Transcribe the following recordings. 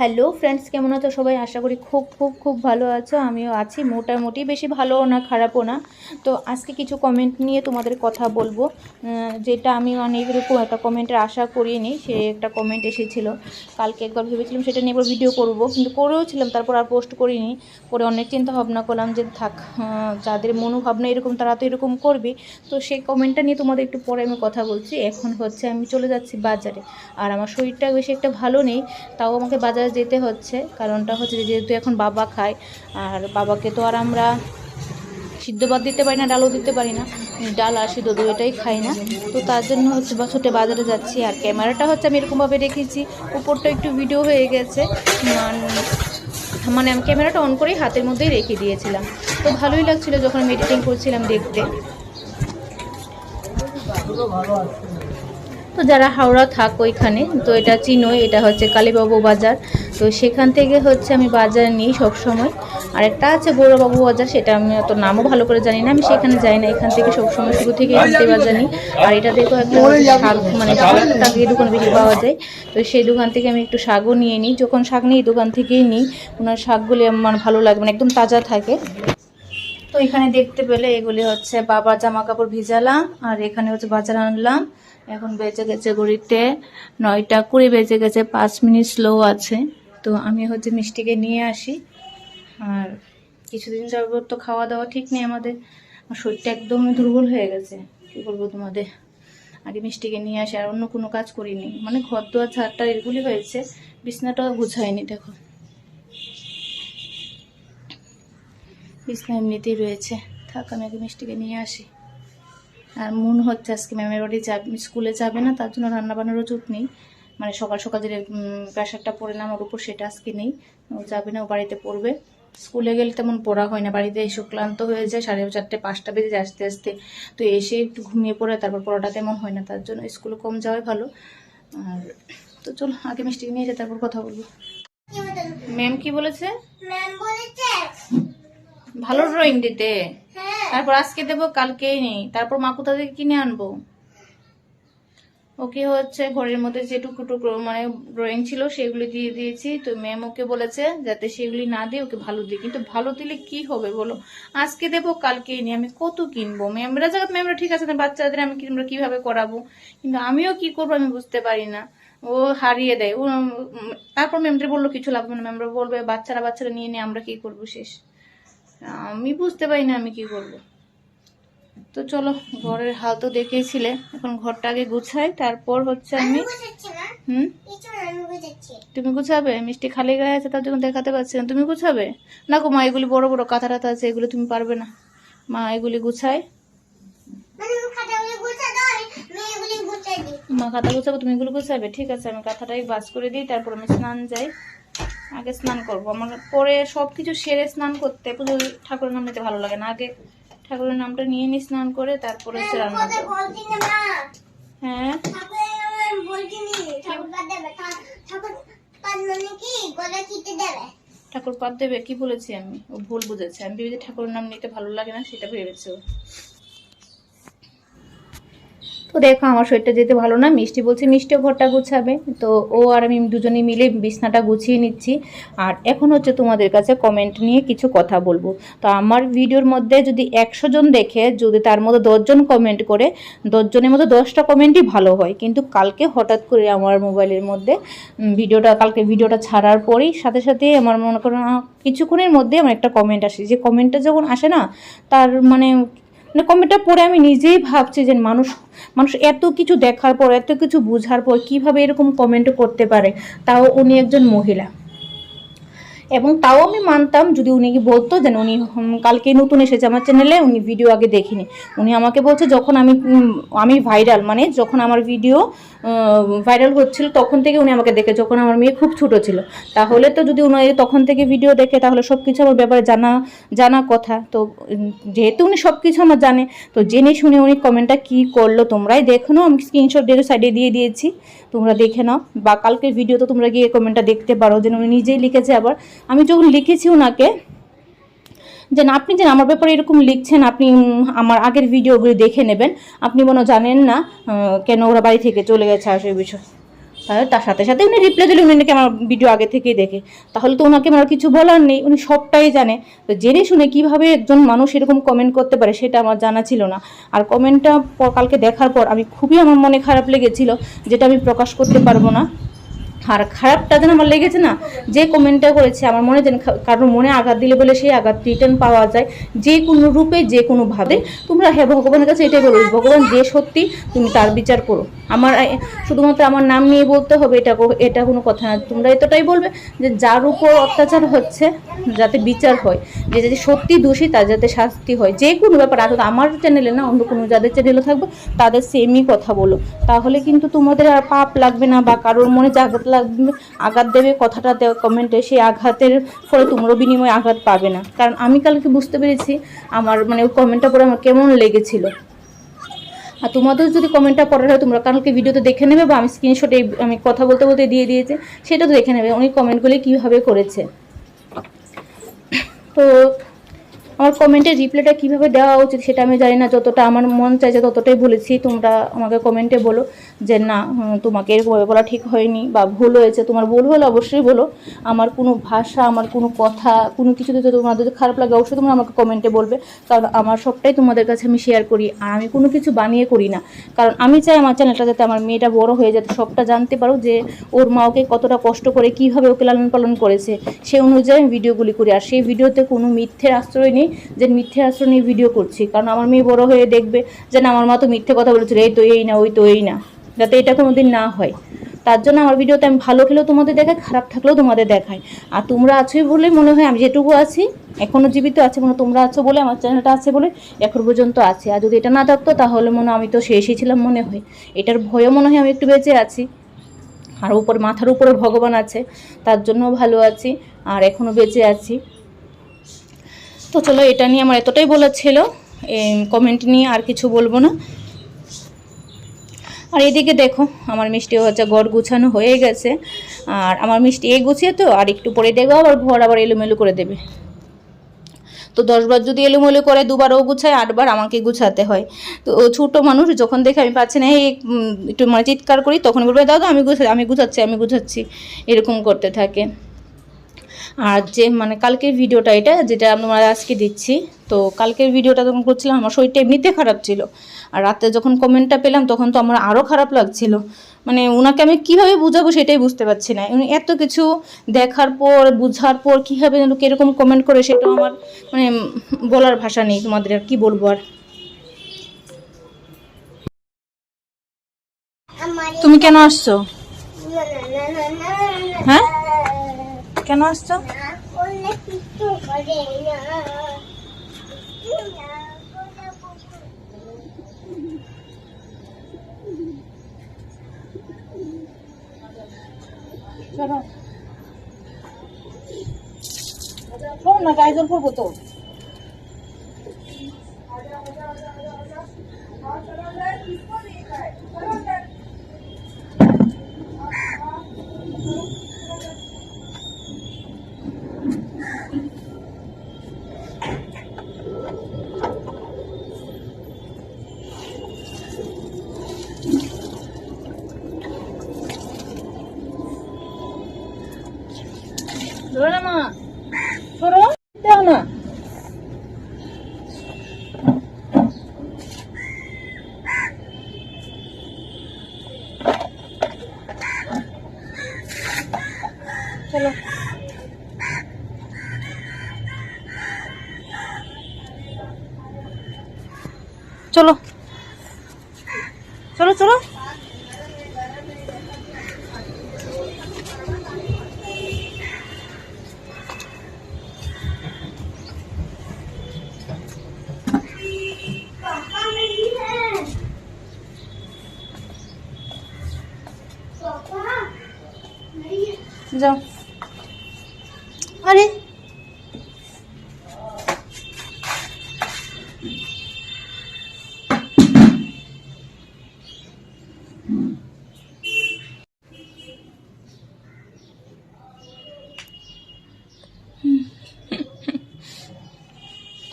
Hello friends কেমন আছো সবাই? আশা করি খুব খুব খুব ভালো আছো। আমিও আছি, মোটামুটি বেশি ভালোও না, খারাপও না। তো আজকে কিছু কমেন্ট নিয়ে তোমাদের কথা বলব। যেটা আমি অনেক রকম একটা কমেন্টের আশা করিনি, সে একটা কমেন্ট এসেছিল। কালকে একবার ভেবেছিলাম সেটা নিয়ে একবার ভিডিও করব, কিন্তু করেও ছিলাম, তারপর আর পোস্ট করিনি। পরে অনেক চিন্তা ভাবনা করলাম যে থাক যাদের মনোভাবনা এরকম, তারা তো এরকম করবে। তো সেই কমেন্টটা নিয়ে তোমাদের একটু পরে আমি কথা বলছি। এখন হচ্ছে আমি চলে যাচ্ছি বাজারে। আর আমার শরীরটা বেশি একটা ভালো নেই, তাও আমাকে বাজারে যেতে হচ্ছে। কারণটা হচ্ছে যেহেতু এখন বাবা খায়, আর বাবাকে তো আর আমরা সিদ্ধ ভাত দিতে পারি না, ডালও দিতে পারি না। ডাল আর সিদ্ধ দুটোটাই খাই না। তো তার জন্য হচ্ছে বা ছোটো বাজারে যাচ্ছি, আর ক্যামেরাটা হচ্ছে আমি এরকমভাবে রেখেছি। উপরটা একটু ভিডিও হয়ে গেছে। মানে আমি ক্যামেরাটা অন করেই হাতের মধ্যেই রেখে দিয়েছিলাম। তো ভালোই লাগছিল যখন আমি এডিটিং করছিলাম দেখতে। তো যারা হাওড়া থাক ওইখানে, তো এটা চিনোই, এটা হচ্ছে কালীবাবু বাজার। তো সেখান থেকে হচ্ছে আমি বাজার নিই সবসময়। আর একটা আছে গৌরবাবু বাজার, সেটা আমি অত নামও ভালো করে জানি না, আমি সেখানে যাই না, এখান থেকে সবসময় শুরু থেকে আনতে বাজার নিই। আর এটা দেখো একটা শাক মানে শাকটা দোকান বেশি পাওয়া যায়। তো সেই দোকান থেকে আমি একটু শাকও নিয়ে নিই, যখন শাক নিই দোকান থেকেই নিই। ওনার শাকগুলি আমার ভালো লাগে মানে একদম তাজা থাকে। তো এখানে দেখতে পেলে এগুলি হচ্ছে বাবা জামা কাপড় ভিজালাম, আর এখানে হচ্ছে বাজার আনলাম। এখন বেজে গেছে ঘড়িতে নয়টা কুড়ি, বেজে গেছে পাঁচ মিনিট স্লো আছে। তো আমি হচ্ছে মিষ্টিকে নিয়ে আসি। আর কিছুদিন যাবত তো খাওয়া দাওয়া ঠিক নেই আমাদের। আমার শরীরটা একদমই দুর্বল হয়ে গেছে। কী বলব তোমাদের? আগে মিষ্টিকে নিয়ে আসি, আর অন্য কোনো কাজ করিনি। মানে ঘর দোয়ার ঝাড়টা এগুলি হয়েছে, বিছনাটাও গুছায়নি, দেখো। বিছনা এমনিতেই রয়েছে। থাক, আমি আগে মিষ্টিকে নিয়ে আসি। আর মন হচ্ছে আজকে ম্যামের বাড়ি যাবে স্কুলে যাবে না তার জন্য রান্না বান্নারও চুপ নেই। মানে সকাল সকাল যে প্রেশারটা পড়ে না আমার উপর সেটা আজকে নেই। ও যাবে না ও বাড়িতে পড়বে। স্কুলে গেলে তেমন পড়া হয় না বাড়িতে এসে ক্লান্ত হয়ে যায় সাড়ে চারটে পাঁচটা বেজে যায় আস্তে আস্তে। তো এসে একটু ঘুমিয়ে পড়ে তারপর পড়াটা তেমন হয় না তার জন্য স্কুলে কম যাওয়াই ভালো। আর তো চলো আগে মিষ্টি নিয়ে যাই তারপর কথা বলব। ম্যাম কি বলেছে? ম্যাম বলেছে। ভালো ড্রয়িং দিতে। হ্যাঁ। তারপর আজকে দেবো, কালকেই নেই। তারপর মা কোথা থেকে কিনে আনব? ওকে হচ্ছে ঘরের মধ্যে যে টুকরো টুকরো মানে ড্রয়িং ছিল সেগুলি দিয়ে দিয়েছি। তো ম্যাম ওকে বলেছে যাতে সেগুলি না দিয়ে ওকে ভালো দিই। কিন্তু ভালো দিলে কি হবে বলো? আজকে দেবো, কালকেই নিই। আমি কত কিনবো? ম্যামরা জায়গা ম্যামরা ঠিক আছে না, বাচ্চাদের আমি কিনবো কীভাবে করাবো? কিন্তু আমিও কি করব আমি বুঝতে পারি না। ও হারিয়ে দেয়। ও তারপর ম্যামদের বলল, কিছু লাগবে না। ম্যামরা বলবে, বাচ্চারা বাচ্চারা নিয়ে নিয়ে আমরা কি করব শেষ? আমি বুঝতে পারি না আমি কি করব। তো চলো ঘরের হাল তো দেখেছিলে এখন ঘরটা আগে গুছাই তারপর হচ্ছে আমি হুম? তুমি গুছাবে? মিষ্টি খালি গায়ে আছে তার জন্য দেখাতে পারছি না। তুমি গুছাবে? না গো মা এগুলি বড় বড় কাঁথা টাথা আছে এগুলো তুমি পারবে না। মা এগুলি গুছাই মানে গুছাই মা খাতা গুছাবো তুমি এগুলো গুছাবে? ঠিক আছে আমি কাঁথাটাই বাস করে দিই তারপর আমি স্নান যাই। আগে স্নান করব। আমার পরে সব কিছু সেরে স্নান করতে পুজো ঠাকুরের নাম নিতে ভালো লাগে না। আগে ঠাকুরের নামটা নিয়ে নি স্নান করে তারপরে হচ্ছে রান্না হ্যাঁ? ঠাকুর পাত দেবে? কি বলেছি আমি? ও ভুল বুঝেছে। আমি ভেবেছি ঠাকুরের নাম নিতে ভালো লাগে না, সেটা ভেবেছে। তো দেখো আমার শরীরটা যেতে ভালো না, মিষ্টি বলছে মিষ্টিও ঘরটা গুছাবে। তো ও আর আমি দুজনে মিলে বিছনাটা গুছিয়ে নিচ্ছি। আর এখন হচ্ছে তোমাদের কাছে কমেন্ট নিয়ে কিছু কথা বলব। তো আমার ভিডিওর মধ্যে যদি একশো জন দেখে, যদি তার মধ্যে দশজন কমেন্ট করে দশজনের মধ্যে দশটা কমেন্টই ভালো হয়। কিন্তু কালকে হঠাৎ করে আমার মোবাইলের মধ্যে ভিডিওটা, কালকে ভিডিওটা ছাড়ার পরেই সাথে সাথে আমার মনে করো কিছুক্ষণের মধ্যে আমার একটা কমেন্ট আসে। যে কমেন্টটা যখন আসে না, তার মানে মানে কমেন্টটা পড়ে আমি নিজেই ভাবছি যে মানুষ মানুষ এত কিছু দেখার পর, এত কিছু বোঝার পর কীভাবে এরকম কমেন্ট করতে পারে। তাও উনি একজন মহিলা। এবং তাও আমি মানতাম যদি উনি কি বলতো যেন উনি কালকে নতুন এসেছে আমার চ্যানেলে উনি ভিডিও আগে দেখিনি। উনি আমাকে বলছে যখন আমি আমি ভাইরাল মানে যখন আমার ভিডিও ভাইরাল হচ্ছিল তখন থেকে উনি আমাকে দেখে, যখন আমার মেয়ে খুব ছোট ছিল। তাহলে তো যদি উনি তখন থেকে ভিডিও দেখে, তাহলে সব কিছু আমার ব্যাপারে জানা জানা কথা। তো যেহেতু উনি সব কিছু আমার জানে, তো জেনে শুনে উনি কমেন্টটা কি করল তোমরাই দেখো নাও। আমি স্ক্রিনশট দিয়ে সাইডে দিয়ে দিয়েছি। তোমরা দেখে নাও। বা কালকের ভিডিও তো তোমরা গিয়ে কমেন্টটা দেখতে পারো যেন উনি নিজেই লিখেছে আবার। আমি যখন লিখেছি ওনাকে যে না আপনি যে আমার ব্যাপারে এরকম লিখছেন, আপনি আমার আগের ভিডিওগুলি দেখে নেবেন। আপনি মনে জানেন না কেন ওরা বাড়ি থেকে চলে গেছে আর সেই বিষয়। তাহলে তার সাথে সাথে উনি রিপ্লাই দিলে উনি নাকি আমার ভিডিও আগে থেকেই দেখে। তাহলে তো ওনাকে আমার কিছু বলার নেই, উনি সবটাই জানে। তো জেনে শুনে কীভাবে একজন মানুষ এরকম কমেন্ট করতে পারে, সেটা আমার জানা ছিল না। আর কমেন্টটা কালকে দেখার পর আমি খুবই আমার মনে খারাপ লেগেছিল, যেটা আমি প্রকাশ করতে পারব না। আর খারাপটা যেন আমার লেগেছে না, যে কমেন্টটা করেছে, আমার মনে যেন কারোর মনে আঘাত দিলে বলে সেই আঘাত রিটার্ন পাওয়া যায় যে কোনো রূপে, যে কোনো ভাবে তোমরা হ্যাঁ ভগবানের কাছে এটাই বলো, ভগবান যে সত্যি, তুমি তার বিচার করো। আমার শুধুমাত্র আমার নাম নিয়ে বলতে হবে, এটা এটা কোনো কথা না। তোমরা এতটাই বলবে যে যার উপর অত্যাচার হচ্ছে, যাতে বিচার হয়, যে যদি সত্যি দোষী, তার যাতে শাস্তি হয়। যে কোনো ব্যাপার, আর আমার চ্যানেলে না, অন্য কোনো যাদের চ্যানেলে থাকবে, তাদের সেমই কথা বলো। তাহলে কিন্তু তোমাদের আর পাপ লাগবে না বা কারোর মনে আঘাত লাগবে আঘাত দেবে, কথাটা কমেন্টে সেই আঘাতের ফলে তোমরাও বিনিময়ে আঘাত পাবে না। কারণ আমি কালকে বুঝতে পেরেছি আমার মানে ওই কমেন্টটা পরে আমার কেমন লেগেছিল। আর তোমাদের যদি কমেন্টটা পড়ার হয়, তোমরা কালকে ভিডিওতে দেখে নেবে বা আমি স্ক্রিনশটে আমি কথা বলতে বলতে দিয়ে দিয়েছি, সেটা তো দেখে নেবে উনি কমেন্টগুলি কীভাবে করেছে। তো আমার কমেন্টের রিপ্লাইটা কীভাবে দেওয়া উচিত সেটা আমি জানি না, যতটা আমার মন চাইছে ততটাই বলেছি, তোমরা আমাকে কমেন্টে বলো। যে না তোমাকে এরকমভাবে বলা ঠিক হয়নি বা ভুল হয়েছে, তোমার ভুল হলে অবশ্যই বলো। আমার কোনো ভাষা, আমার কোনো কথা, কোনো কিছুতে তোমার যদি খারাপ লাগে, অবশ্যই তোমরা আমাকে কমেন্টে বলবে। কারণ আমার সবটাই তোমাদের কাছে আমি শেয়ার করি, আর আমি কোনো কিছু বানিয়ে করি না। কারণ আমি চাই আমার চ্যানেলটা যাতে আমার মেয়েটা বড় হয়ে যাতে সবটা জানতে পারো যে ওর মা ওকে কতটা কষ্ট করে কীভাবে ওকে লালন পালন করেছে। সেই অনুযায়ী আমি ভিডিওগুলি করি, আর সেই ভিডিওতে কোনো মিথ্যের আশ্রয় নেই, যে মিথ্যের আশ্রয় নিয়ে ভিডিও করছি। কারণ আমার মেয়ে বড় হয়ে দেখবে যে না, আমার মা তো মিথ্যে কথা বলেছিল, এই তো, এই না, ওই তো, এই না। যাতে এটা কোনো দিন না হয়। তার জন্য আমার ভিডিওতে আমি ভালো খেলেও তোমাদের দেখাই, খারাপ থাকলেও তোমাদের দেখাই। আর তোমরা আছোই বলে মনে হয় আমি যেটুকু আছি এখনও জীবিত আছে মনে তোমরা আছো বলে, আমার চ্যানেলটা আছে বলে এখন পর্যন্ত আছে। আর যদি এটা না থাকতো, তাহলে মনে আমি তো শেষই ছিলাম মনে হয়। এটার ভয়ও মনে হয় আমি একটু বেঁচে আছি। আর উপর, মাথার উপরে ভগবান আছে, তার জন্য ভালো আছি, আর এখনও বেঁচে আছি। তো চলো, এটা নিয়ে আমার এতটাই বলার ছিল। কমেন্ট নিয়ে আর কিছু বলব না। আর এদিকে দেখো, আমার মিষ্টি হচ্ছে গড় গুছানো হয়ে গেছে। আর আমার মিষ্টি এ গুছিয়ে তো, আর একটু পরে দেখব, আবার ঘর আবার এলোমেলো করে দেবে। তো দশবার যদি এলোমেলো করে, দুবার ও গুছায়, আটবার আমাকে গুছাতে হয়। তো ও ছোটো মানুষ, যখন দেখে আমি পাচ্ছি না, এই একটু মানে চিৎকার করি, তখন বলবে, দাদা, আমি গুছা, আমি গুছাচ্ছি আমি গুছাচ্ছি। এরকম করতে থাকে। আর যে মানে কালকের ভিডিওটা এটা, যেটা আমরা আজকে দিচ্ছি, তো কালকের ভিডিওটা যখন করছিলাম, আমার শরীরটা এমনিতে খারাপ ছিল। আর রাতে যখন কমেন্টটা পেলাম, তখন তো আমার আরও খারাপ লাগছিল। মানে ওনাকে আমি কীভাবে বুঝাবো সেটাই বুঝতে পারছি না। উনি এত কিছু দেখার পর, বুঝার পর কীভাবে যেন কীরকম কমেন্ট করে সেটাও আমার মানে বলার ভাষা নেই তোমাদের, আর কী বলব আর। তুমি কেন আসছো? হ্যাঁ? কেন আসছো না করলে কিছু করে না না করলে চলো শোন। না গায়ে জল তো। ধরো না। মা ধরো দাও না। চলো। চলো। চলো চলো। যাও। আরে।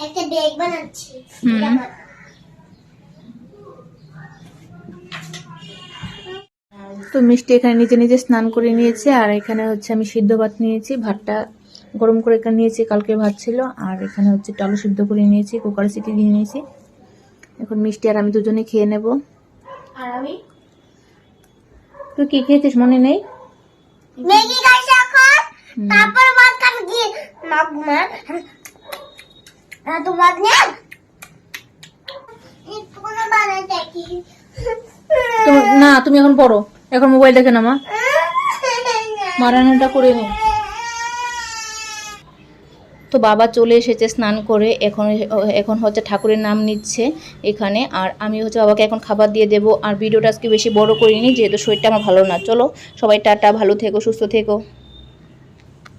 একটা বেগ বানাচ্ছি। তো মিষ্টি এখানে নিজে নিজে স্নান করে নিয়েছে আর এখানে হচ্ছে আমি সিদ্ধ ভাত নিয়েছি ভাতটা গরম করে এখানে নিয়েছি কালকে ভাত ছিল আর এখানে হচ্ছে আলু সিদ্ধ করে নিয়েছি কুকারে সিটি দিয়ে নিয়েছি। এখন মিষ্টি আর আমি দুজনে খেয়ে নেব। আর আমি? তুই কি খেয়েছিস মনে নেই? ম্যাগি খাইছি এখন। তারপর ভাত খাব কি? মাগ মা তো ভাত নে কোনো বানাইতে কি তোমার- না তুমি এখন পড়ো। এখন মোবাইল দেখে না মা মারানোটা করে নি তো বাবা চলে এসেছে স্নান করে, এখন এখন হচ্ছে ঠাকুরের নাম নিচ্ছে এখানে। আর আমি হচ্ছে বাবাকে এখন খাবার দিয়ে দেবো। আর ভিডিওটা আজকে বেশি বড় করিনি, যেহেতু শরীরটা আমার ভালো না। চলো, সবাই টাটা, ভালো থেকো, সুস্থ থেকো।